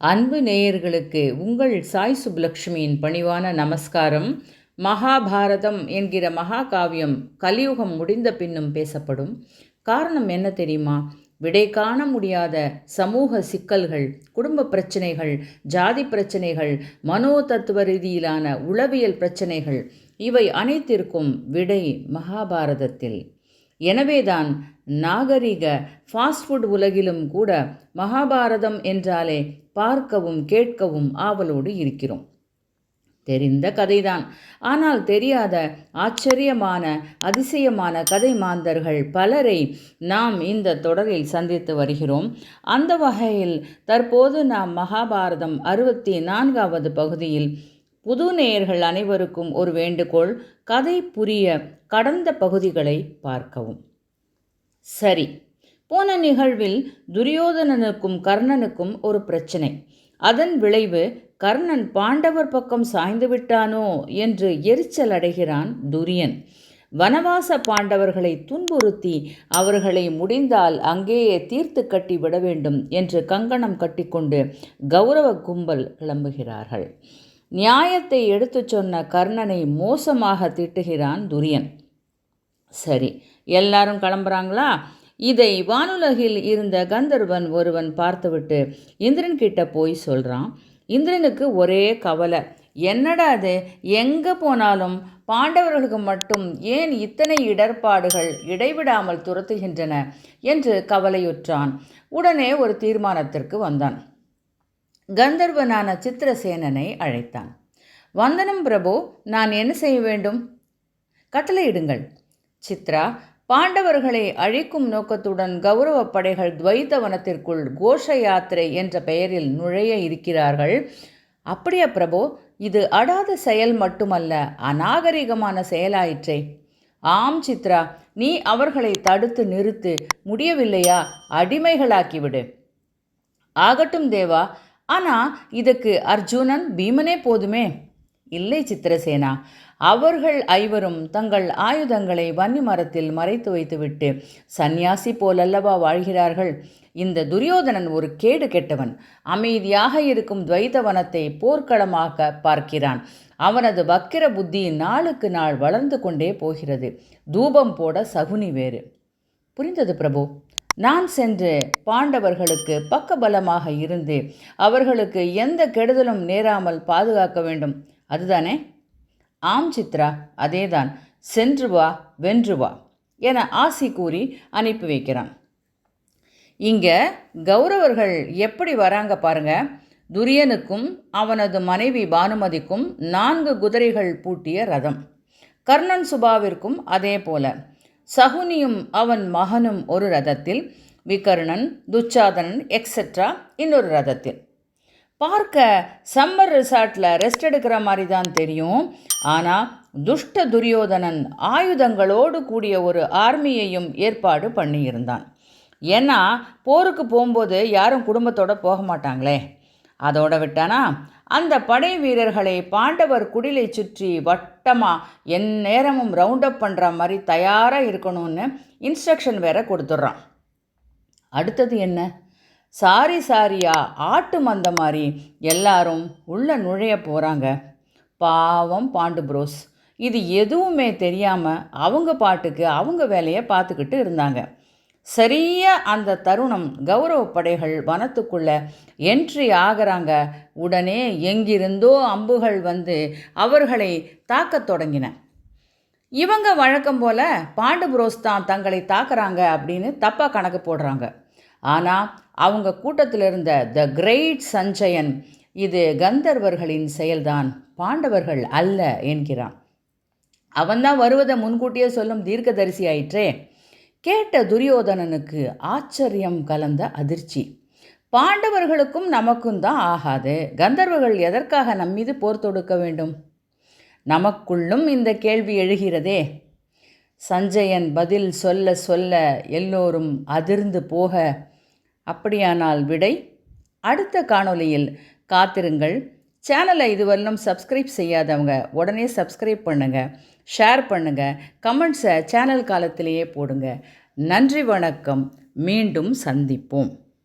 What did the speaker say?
அன்பு நேயர்களுக்கு உங்கள் சாய் சுப்லக்ஷ்மியின் பணிவான நமஸ்காரம். மகாபாரதம் என்கிற மகாகாவியம் கலியுகம் முடிந்த பின்னும் பேசப்படும். காரணம் என்ன தெரியுமா? விடை காண முடியாத சமூக சிக்கல்கள் குடும்ப பிரச்சனைகள் ஜாதி பிரச்சனைகள் மனோ தத்துவ ரீதியிலான உளவியல் பிரச்சனைகள் இவை அனைத்திற்கும் விடை மகாபாரதத்தில். எனவேதான் நாகரிக ஃபாஸ்ட் ஃபுட் உலகிலும் கூட மகாபாரதம் என்றாலே பார்க்கவும் கேட்கவும் ஆவலோடு இருக்கிறோம். தெரிந்த கதைதான். ஆனால் தெரியாத ஆச்சரியமான அதிசயமான கதை மாந்தர்கள் பலரை நாம் இந்த தொடரில் சந்தித்து வருகிறோம். அந்த வகையில் தற்போது நாம் மகாபாரதம் அறுபத்தி நான்காவது பகுதியில் புது நேயர்கள் அனைவருக்கும் ஒரு வேண்டுகோள் கதை புரிய கடந்த பகுதிகளை பார்க்கவும். சரி போன நிகழ்வில் துரியோதனனுக்கும் கர்ணனுக்கும் ஒரு பிரச்சனை. அதன் விளைவு கர்ணன் பாண்டவர் பக்கம் சாய்ந்து விட்டானோ என்று எரிச்சல் அடைகிறான் துரியன். வனவாச பாண்டவர்களை துன்புறுத்தி அவர்களை முடிந்தால் அங்கேயே தீர்த்து கட்டி விட வேண்டும் என்று கங்கணம் கட்டிக்கொண்டு கௌரவ கும்பல் கிளம்புகிறார்கள். நியாயத்தை எடுத்துச் சொன்ன கர்ணனை மோசமாக திட்டுகிறான் துரியன். சரி எல்லாரும் கிளம்புறாங்களா? இதை வானுலகில் இருந்த கந்தர்வன் ஒருவன் பார்த்துவிட்டு இந்திரன் கிட்ட போய் சொல்கிறான் இந்திரனுக்கு ஒரே கவலை. என்னடா அது? எங்கே போனாலும் பாண்டவர்களுக்கு மட்டும் ஏன் இத்தனை இடர்பாடுகள் இடைவிடாமல் துரத்துகின்றன? என்று கவலையுற்றான். உடனே ஒரு தீர்மானத்திற்கு வந்தான். கந்தர்வனான சித்திரசேனனை அழைத்தான். வந்தனம் பிரபு நான் என்ன செய்ய வேண்டும்? கட்டளையிடுங்கள் சித்ரா பாண்டவர்களை அழிக்கும் நோக்கத்துடன் கௌரவ படைகள் துவைத்த வனத்திற்குள் கோஷ யாத்திரை என்ற பெயரில் நுழைய இருக்கிறார்கள். அப்படியா பிரபு இது அடாத செயல் மட்டுமல்ல அநாகரிகமான செயலாயிற்றே. ஆம் சித்ரா நீ அவர்களை தடுத்து நிறுத்து முடியவில்லையா? அடிமைகளாக்கிவிடு. ஆகட்டும் தேவா ஆனால் இதுக்கு அர்ஜுனன் பீமனே போதுமே? இல்லை சித்திரசேனா. அவர்கள் ஐவரும் தங்கள் ஆயுதங்களை வன்னி மரத்தில் மறைத்து வைத்துவிட்டு சந்நியாசி போலல்லவா வாழ்கிறார்கள்? இந்த துரியோதனன் ஒரு கேடு கெட்டவன். அமைதியாக இருக்கும் துவைத்தவனத்தை போர்க்களமாக பார்க்கிறான். அவனது வக்கிர புத்தி நாளுக்கு நாள் வளர்ந்து கொண்டே போகிறது. தூபம் போட சகுனி வேறு. புரிந்தது பிரபு? நான் சென்று பாண்டவர்களுக்கு பக்கபலமாக இருந்து அவர்களுக்கு எந்த கெடுதலும் நேராமல் பாதுகாக்க வேண்டும். அதுதானே? ஆம் சித்ரா அதேதான். சென்று வா வென்று வா என ஆசி கூறி அனுப்பி வைக்கிறான். இங்கே கௌரவர்கள் எப்படி வராங்க பாருங்க. துரியனுக்கும் அவனது மனைவி பானுமதிக்கும் நான்கு குதிரைகள் பூட்டிய ரதம். கர்ணன் சுபாவிற்கும் அதே போல. சகுனியும் அவன் மகனும் ஒரு ரதத்தில் விகர்ணன் துச்சாதனன் எக்ஸெட்ரா இன்னொரு ரதத்தில். பார்க்க சம்மர் ரிசார்ட்டில் ரெஸ்ட் எடுக்கிற மாதிரி தான் தெரியும். ஆனால் துஷ்ட துரியோதனன் ஆயுதங்களோடு கூடிய ஒரு ஆர்மியையும் ஏற்பாடு பண்ணியிருந்தான். ஏன்னா போருக்கு போகும்போது யாரும் குடும்பத்தோடு போக மாட்டாங்களே. அதோட விட்டானா அந்த படை வீரர்களை பாண்டவர் குடிலை சுற்றி வட்டமாக என் நேரமும் ரவுண்ட் அப் பண்ணுற மாதிரி தயாராக இருக்கணும்னு இன்ஸ்ட்ரக்ஷன் வேற கொடுத்துட்றான். அடுத்தது என்ன? சாரி சாரியா ஆட்டு மந்த மாதிரி எல்லாரும் உள்ளே நுழைய போகிறாங்க பாவம் பாண்டு புரோஸ் இது எதுவுமே தெரியாமல் அவங்க பாட்டுக்கு அவங்க வேலையை பார்த்துக்கிட்டு இருந்தாங்க. சரியாக அந்த தருணம் கௌரவ படைகள் வனத்துக்குள்ளே என்ட்ரி ஆகிறாங்க. உடனே எங்கிருந்தோ அம்புகள் வந்து அவர்களை தாக்கத் தொடங்கின. இவங்க வழக்கம் போல் பாண்டு புரோஸ் தான் தங்களை தாக்குறாங்க அப்படின்னு தப்பாக கணக்கு போடுறாங்க. ஆனால் அவங்க கூட்டத்தில் இருந்த த கிரேட் சஞ்சயன் இது கந்தர்வர்களின் செயல்தான் பாண்டவர்கள் அல்ல என்கிறான். அவன்தான் வருவதை முன்கூட்டியே சொல்லும் தீர்க்கதரிசி ஆயிற்றே. கேட்ட துரியோதனனுக்கு ஆச்சரியம் கலந்த அதிர்ச்சி. பாண்டவர்களுக்கும் நமக்கும் தான் ஆகாது. கந்தர்வர்கள் எதற்காக நம்மீது போர் தொடுக்க வேண்டும்? நமக்குள்ளும் இந்த கேள்வி எழுகிறதே. சஞ்சயன் பதில் சொல்ல சொல்ல எல்லோரும் அதிர்ந்து போக அப்படியானால் விடை அடுத்த காணொளியில் காத்திருங்கள். சேனலை இதுவரையிலும் சப்ஸ்கிரைப் செய்யாதவங்க உடனே சப்ஸ்கிரைப் பண்ணுங்கள் ஷேர் பண்ணுங்கள் கமெண்ட்ஸை சேனல் காலத்திலேயே போடுங்க. நன்றி வணக்கம். மீண்டும் சந்திப்போம்.